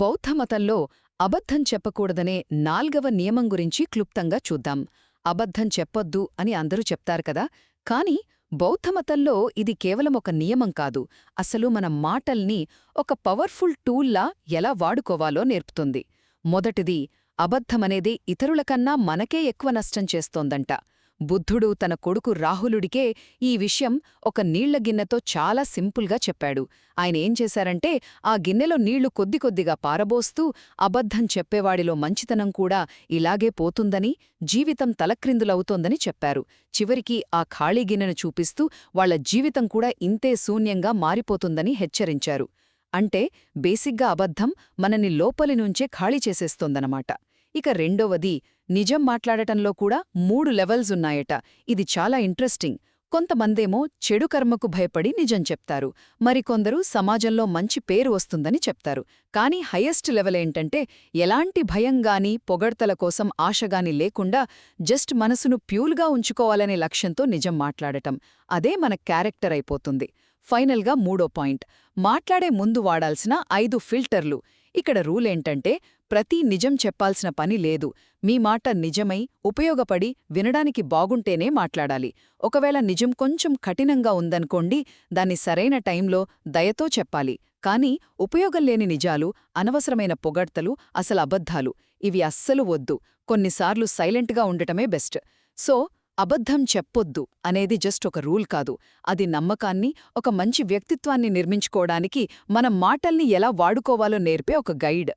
బౌద్ధమతంలో అబద్ధం చెప్పకూడదనే నాల్గవ నియమం గురించి క్లుప్తంగా చూద్దాం. అబద్ధం చెప్పొద్దు అని అందరూ చెప్తారు కదా కాని బౌద్ధమతంలో ఇది కేవలం ఒక నియమం కాదు. అసలు మన మాటల్ని ఒక పవర్ఫుల్ టూల్లా ఎలా వాడుకోవాలో నేర్పుతుంది. మొదటిది అబద్ధమనేది ఇతరులకన్నా మనకే ఎక్కువ నష్టం చేస్తోందంట. బుద్ధుడు తన కొడుకు రాహులుడికే ఈ విషయం ఒక నీళ్ళ గిన్నెతో చాలా సింపుల్గా చెప్పాడు. ఆయన ఏం చేశారంటే ఆ గిన్నెలో నీళ్ళు కొద్ది కొద్దిగా పారబోస్తూ అబద్ధం చెప్పేవాడిలో మంచితనం కూడా ఇలాగే పోతుందని జీవితం తలక్రిందులవుతోందని చెప్పారు. చివరికి ఆ ఖాళీ గిన్నెను చూపిస్తూ వాళ్ళ జీవితం కూడా ఇంతే శూన్యంగా మారిపోతుందని హెచ్చరించారు. అంటే బేసిగ్గా అబద్ధం మనని లోపలి నుంచే ఖాళీ చేసేస్తోందనమాట ఇక రెండవది నిజం మాట్లాడటంలో కూడా మూడు లెవెల్స్ ఉన్నాయట. ఇది చాలా ఇంట్రెస్టింగ్. కొంతమందేమో చెడు కర్మకు భయపడి నిజం చెప్తారు. మరికొందరు సమాజంలో మంచి పేరు వస్తుందని చెప్తారు. కానీ హయ్యెస్ట్ లెవెల్ ఏంటంటే ఎలాంటి భయంగాని పొగడ్తల కోసం ఆశగాని లేకుండా జస్ట్ మనసును ప్యూల్గా ఉంచుకోవాలనే లక్ష్యంతో నిజం మాట్లాడటం. అదే మన క్యారెక్టర్ అయిపోతుంది. ఫైనల్గా మూడో పాయింట్. మాట్లాడే ముందు వాడాల్సిన ఐదు ఫిల్టర్లు. ఇక్కడ రూలేంటంటే ప్రతి నిజం చెప్పాల్సిన పని లేదు. మీ మాట నిజమై ఉపయోగపడి వినడానికి బాగుంటేనే మాట్లాడాలి. ఒకవేళ నిజం కొంచెం కఠినంగా ఉందనుకోండి దాన్ని సరైన టైంలో దయతో చెప్పాలి. కానీ ఉపయోగం లేని నిజాలు అనవసరమైన పొగడ్తలు అసలు అబద్ధాలు ఇవి అస్సలు వద్దు. కొన్నిసార్లు సైలెంట్గా ఉండటమే బెస్ట్. సో అబద్ధం చెప్పొద్దు అనేది జస్ట్ ఒక రూల్ కాదు. అది నమ్మకాన్ని ఒక మంచి వ్యక్తిత్వాన్ని నిర్మించుకోవడానికి మన మాటల్ని ఎలా వాడుకోవాలో నేర్పే ఒక గైడ్.